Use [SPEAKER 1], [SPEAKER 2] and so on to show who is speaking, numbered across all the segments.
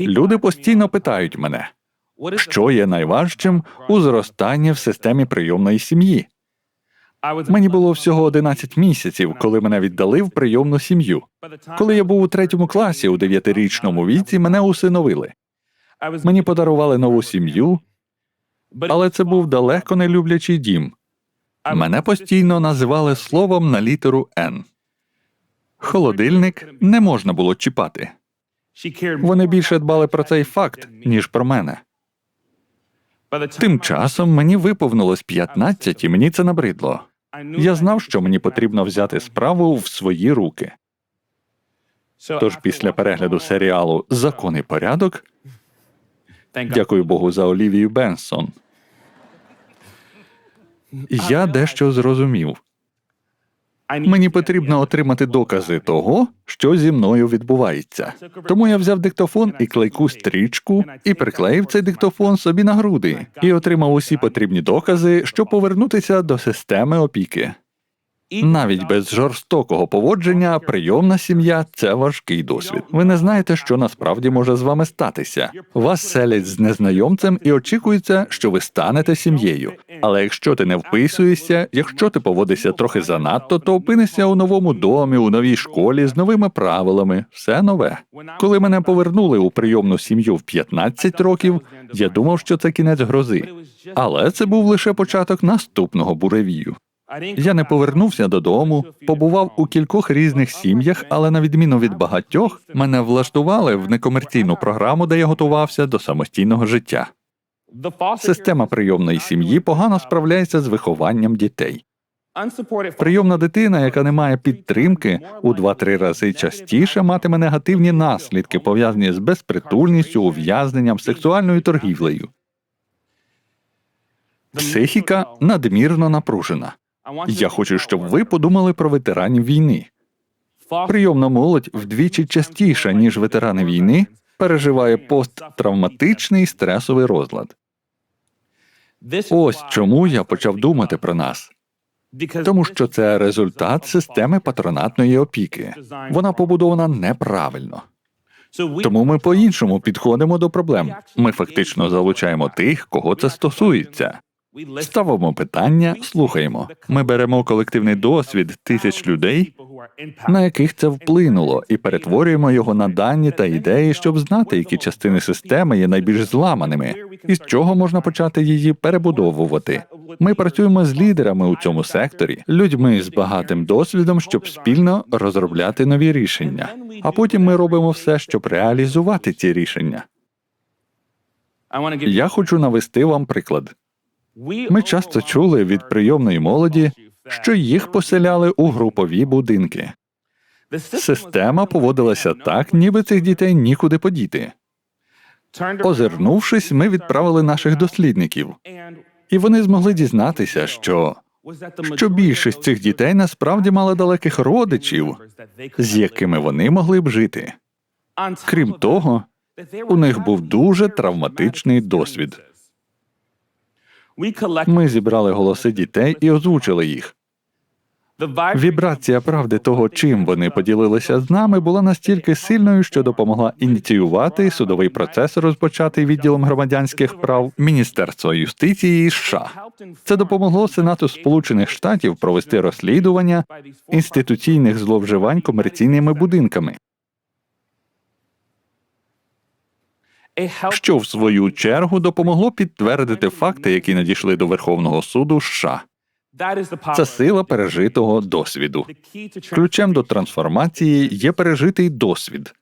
[SPEAKER 1] Люди постійно питають мене, що є найважчим у зростанні в системі прийомної сім'ї. Мені було всього 11 місяців, коли мене віддали в прийомну сім'ю. Коли я був у третьому класі у дев'ятирічному віці, мене усиновили. Мені подарували нову сім'ю, але це був далеко не люблячий дім. Мене постійно називали словом на літеру Н. Холодильник не можна було чіпати. Вони більше дбали про цей факт, ніж про мене. Тим часом мені виповнилось 15, і мені це набридло. Я знав, що мені потрібно взяти справу в свої руки. Тож після перегляду серіалу Закон і порядок дякую Богу за Олівію Бенсон. Я дещо зрозумів. Мені потрібно отримати докази того, що зі мною відбувається. Тому я взяв диктофон і клейку стрічку і приклеїв цей диктофон собі на груди і отримав усі потрібні докази, щоб повернутися до системи опіки. Навіть без жорстокого поводження прийомна сім'я це важкий досвід. Ви не знаєте, що насправді може з вами статися. Вас селять з незнайомцем і очікується, що ви станете сім'єю. Але якщо ти не вписуєшся, якщо ти поводишся трохи занадто, то опинишся у новому домі, у новій школі з новими правилами, все нове. Коли мене повернули у прийомну сім'ю в 15 років, я думав, що це кінець грози. Але це був лише початок наступного буревію. Я не повернувся додому, побував у кількох різних сім'ях, але на відміну від багатьох, мене влаштували в некомерційну програму, де я готувався до самостійного життя. Система прийомної сім'ї погано справляється з вихованням дітей. Прийомна дитина, яка не має підтримки, у 2-3 рази частіше матиме негативні наслідки, пов'язані з безпритульністю, ув'язненням, сексуальною торгівлею. Психіка надмірно напружена. Я хочу, щоб ви подумали про ветеранів війни. Прийомна молодь вдвічі частіша, ніж ветерани війни, переживає посттравматичний стресовий розлад. Ось чому я почав думати про нас. Тому що це результат системи патронатної опіки. Вона побудована неправильно. Тому ми по-іншому підходимо до проблем. Ми фактично залучаємо тих, кого це стосується. Ставимо питання, слухаємо. Ми беремо колективний досвід тисяч людей, на яких це вплинуло, і перетворюємо його на дані та ідеї, щоб знати, які частини системи є найбільш зламаними, і з чого можна почати її перебудовувати. Ми працюємо з лідерами у цьому секторі, людьми з багатим досвідом, щоб спільно розробляти нові рішення. А потім ми робимо все, щоб реалізувати ці рішення. Я хочу навести вам приклад. Ми часто чули від прийомної молоді, що їх поселяли у групові будинки. Система поводилася так, ніби цих дітей нікуди подіти. Озирнувшись, ми відправили наших дослідників, і вони змогли дізнатися, що, що більшість цих дітей насправді мали далеких родичів, з якими вони могли б жити. Крім того, у них був дуже травматичний досвід. Ми зібрали голоси дітей і озвучили їх. Вібрація правди того, чим вони поділилися з нами, була настільки сильною, що допомогла ініціювати судовий процес, розпочатий відділом громадянських прав Міністерства юстиції США. Це допомогло Сенату Сполучених Штатів провести розслідування інституційних зловживань комерційними будинками. Що в свою чергу допомогло підтвердити факти, які надійшли до Верховного суду США. Це сила пережитого досвіду. Ключем до трансформації є пережитий досвід.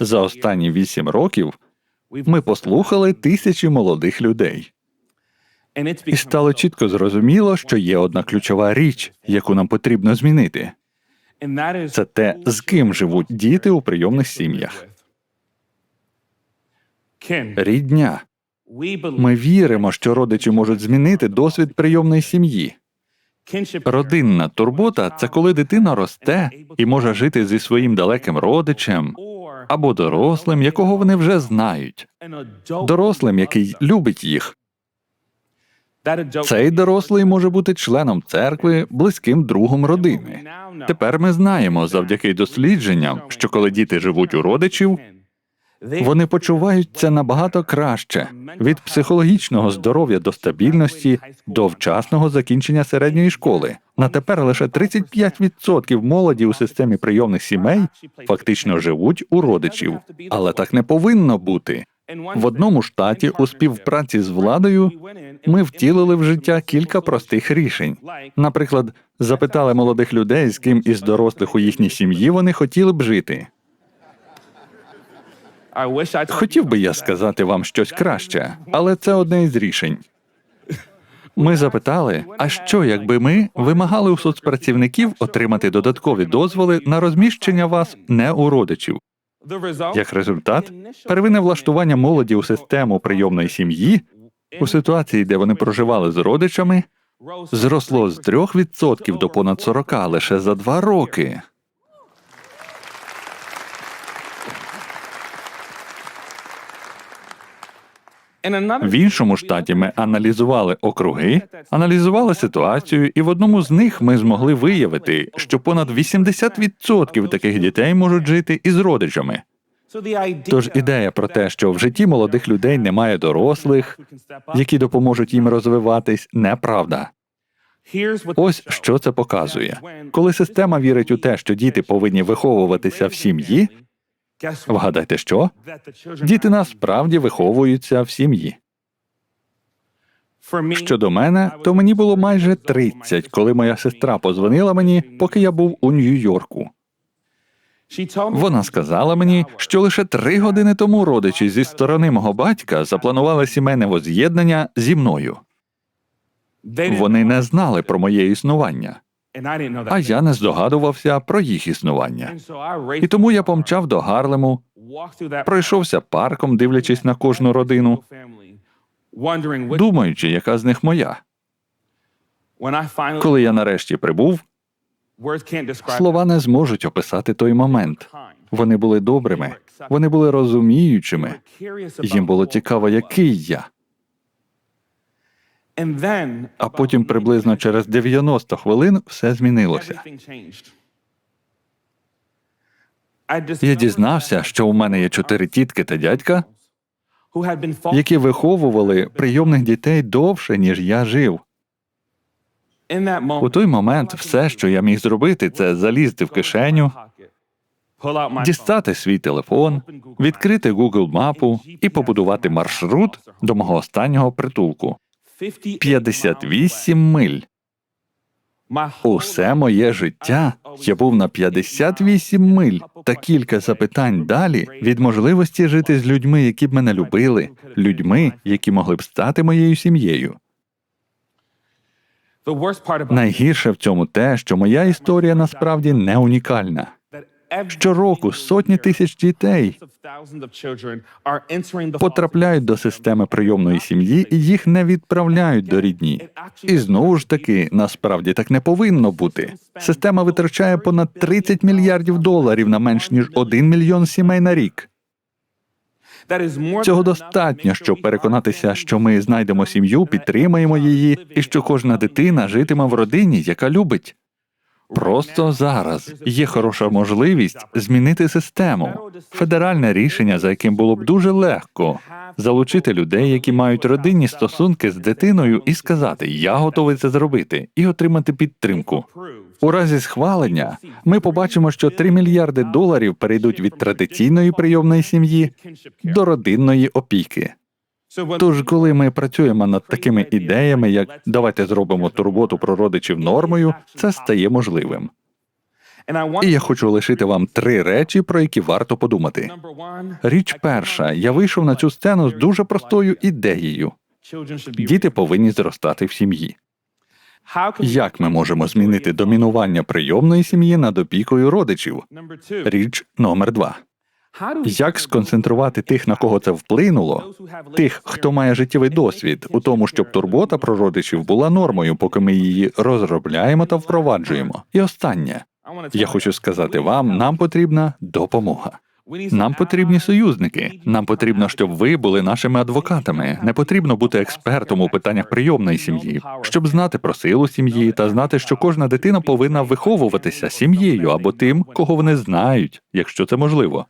[SPEAKER 1] За останні вісім років ми послухали тисячі молодих людей. І стало чітко зрозуміло, що є одна ключова річ, яку нам потрібно змінити. Це те, з ким живуть діти у прийомних сім'ях. Рідня. Ми віримо, що родичі можуть змінити досвід прийомної сім'ї. Родинна турбота це коли дитина росте і може жити зі своїм далеким родичем або дорослим, якого вони вже знають, дорослим, який любить їх. Цей дорослий може бути членом церкви, близьким другом родини. Тепер ми знаємо завдяки дослідженням, що коли діти живуть у родичів, Вони почуваються набагато краще від психологічного здоров'я до стабільності до вчасного закінчення середньої школи. На тепер лише 35% молоді у системі прийомних сімей фактично живуть у родичів, але так не повинно бути. В одному штаті у співпраці з владою ми втілили в життя кілька простих рішень. Наприклад, запитали молодих людей, з ким із дорослих у їхній сім'ї вони хотіли б жити. Хотів би я сказати вам щось краще, але це одне із рішень. Ми запитали, а що, якби ми вимагали у соцпрацівників отримати додаткові дозволи на розміщення вас не у родичів? Як результат, первинне влаштування молоді у систему прийомної сім'ї у ситуації, де вони проживали з родичами, зросло з 3% до понад 40 лише за два роки. В іншому штаті ми аналізували округи, аналізували ситуацію, і в одному з них ми змогли виявити, що понад 80% таких дітей можуть жити із родичами. Тож ідея про те, що в житті молодих людей немає дорослих, які допоможуть їм розвиватись, неправда. Ось що це показує. Коли система вірить у те, що діти повинні виховуватися в сім'ї, вгадайте що? Діти насправді виховуються в сім'ї. Щодо мене, то мені було майже 30, коли моя сестра позвонила мені, поки я був у Нью-Йорку. Вона сказала мені, що лише три години тому родичі зі сторони мого батька запланували сімейне воз'єднання зі мною. Вони не знали про моє існування, а я не здогадувався про їх існування. І тому я помчав до Гарлему, пройшовся парком, дивлячись на кожну родину, думаючи, яка з них моя. Коли я нарешті прибув, слова не зможуть описати той момент. Вони були добрими, вони були розуміючими. Їм було цікаво, який я. А потім приблизно через 90 хвилин все змінилося. Я дізнався, що у мене є чотири тітки та дядька, які виховували прийомних дітей довше, ніж я жив. У той момент все, що я міг зробити, це залізти в кишеню, дістати свій телефон, відкрити Google мапу і побудувати маршрут до мого останнього притулку. 58 миль. Усе моє життя я був на 58 миль та кілька запитань далі від можливості жити з людьми, які б мене любили, людьми, які могли б стати моєю сім'єю. Найгірше в цьому те, що моя історія насправді не унікальна. Щороку сотні тисяч дітей потрапляють до системи прийомної сім'ї і їх не відправляють до рідні. І знову ж таки, насправді так не повинно бути. Система витрачає понад 30 мільярдів доларів на менш ніж 1 мільйон сімей на рік. Цього достатньо, щоб переконатися, що ми знайдемо сім'ю, підтримаємо її, і що кожна дитина житиме в родині, яка любить. Просто зараз є хороша можливість змінити систему. Федеральне рішення, за яким було б дуже легко залучити людей, які мають родинні стосунки з дитиною, і сказати Я готовий це зробити, і отримати підтримку. У разі схвалення ми побачимо, що 3 мільярди доларів перейдуть від традиційної прийомної сім'ї до родинної опіки. Тож, коли ми працюємо над такими ідеями, як давайте зробимо турботу про родичів нормою, це стає можливим. І я хочу лишити вам три речі, про які варто подумати. Річ перша, я вийшов на цю сцену з дуже простою ідеєю: діти повинні зростати в сім'ї. Як ми можемо змінити домінування прийомної сім'ї над опікою родичів? Річ номер два. Як сконцентрувати тих, на кого це вплинуло, тих, хто має життєвий досвід, у тому, щоб турбота про родичів була нормою, поки ми її розробляємо та впроваджуємо. І останнє я хочу сказати вам: нам потрібна допомога. Нам потрібні союзники. Нам потрібно, щоб ви були нашими адвокатами. Не потрібно бути експертом у питаннях прийомної сім'ї, щоб знати про силу сім'ї та знати, що кожна дитина повинна виховуватися сім'єю або тим, кого вони знають, якщо це можливо.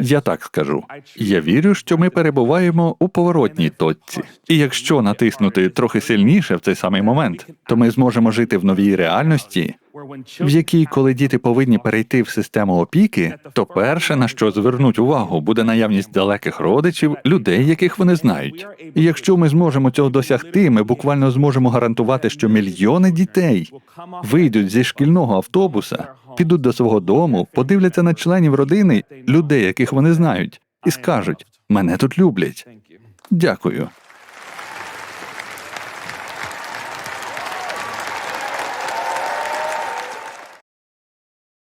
[SPEAKER 1] Я так скажу. Я вірю, що ми перебуваємо у поворотній точці. І якщо натиснути трохи сильніше в цей самий момент, то ми зможемо жити в новій реальності, в якій, коли діти повинні перейти в систему опіки, то перше, на що звернуть увагу, буде наявність далеких родичів, людей, яких вони знають. І якщо ми зможемо цього досягти, ми буквально зможемо гарантувати, що мільйони дітей вийдуть зі шкільного автобуса, підуть до свого дому, подивляться на членів родини, людей, яких вони знають, і скажуть: мене тут люблять. Дякую.